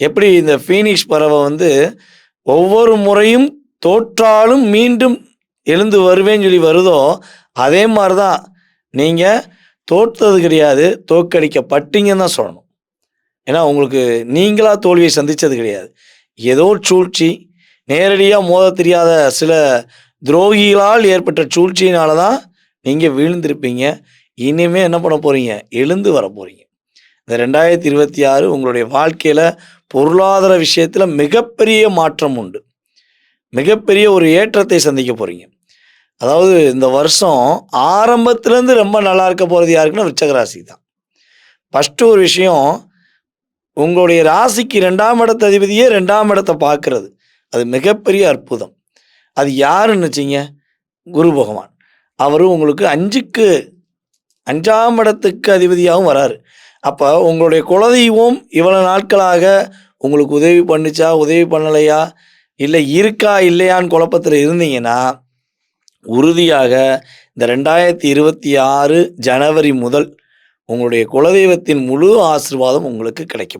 எப்படி இந்த ஃபீனிக்ஸ் பறவை வந்து ஒவ்வொரு முறையும் தோற்றாலும் மீண்டும் எழுந்து வருவேன்னு சொல்லி வருதோ அதே மாதிரி தான் நீங்கள் தோற்றது கிடையாது தோற்கடிக்கப்பட்டீங்கன்னு தான் சொல்லணும். ஏன்னா உங்களுக்கு நீங்களாக தோல்வியை சந்தித்தது கிடையாது. ஏதோ சூழ்ச்சி நேரடியாக மோத தெரியாத சில துரோகிகளால் ஏற்பட்ட சூழ்ச்சியினால தான் நீங்கள் வீழ்ந்திருப்பீங்க. இனிமேல் என்ன பண்ண போகிறீங்க எழுந்து வர போகிறீங்க இந்த ரெண்டாயிரத்தி இருபத்தி ஆறு உங்களுடைய வாழ்க்கையில் பொருளாதார விஷயத்தில் மிகப்பெரிய மாற்றம் உண்டு. மிகப்பெரிய ஒரு ஏற்றத்தை சந்திக்க போகிறீங்க அதாவது இந்த வருஷம் ஆரம்பத்துலேருந்து ரொம்ப நல்லா இருக்க போகிறது யாருக்குன்னா விச்சகராசி தான் ஃபஸ்ட்டு ஒரு விஷயம் உங்களுடைய ராசிக்கு ரெண்டாம் இடத்த அதிபதியே ரெண்டாம் இடத்தை பார்க்கறது. அது மிகப்பெரிய அற்புதம். அது யாருன்னு வச்சிங்க குரு பகவான். அவர் உங்களுக்கு அஞ்சுக்கு அஞ்சாம் இடத்துக்கு அதிபதியாகவும் வராரு. அப்போ உங்களுடைய குலதெய்வம் இவ்வளோ நாட்களாக உங்களுக்கு உதவி பண்ணுச்சா உதவி பண்ணலையா? இல்லை இருக்கா இல்லையான்னு குழப்பத்தில் இருந்தீங்கன்னா உறுதியாக இந்த ரெண்டாயிரத்தி இருபத்தி ஆறு ஜனவரி முதல் உங்களுடைய குலதெய்வத்தின் முழு ஆசிர்வாதம் உங்களுக்கு கிடைக்க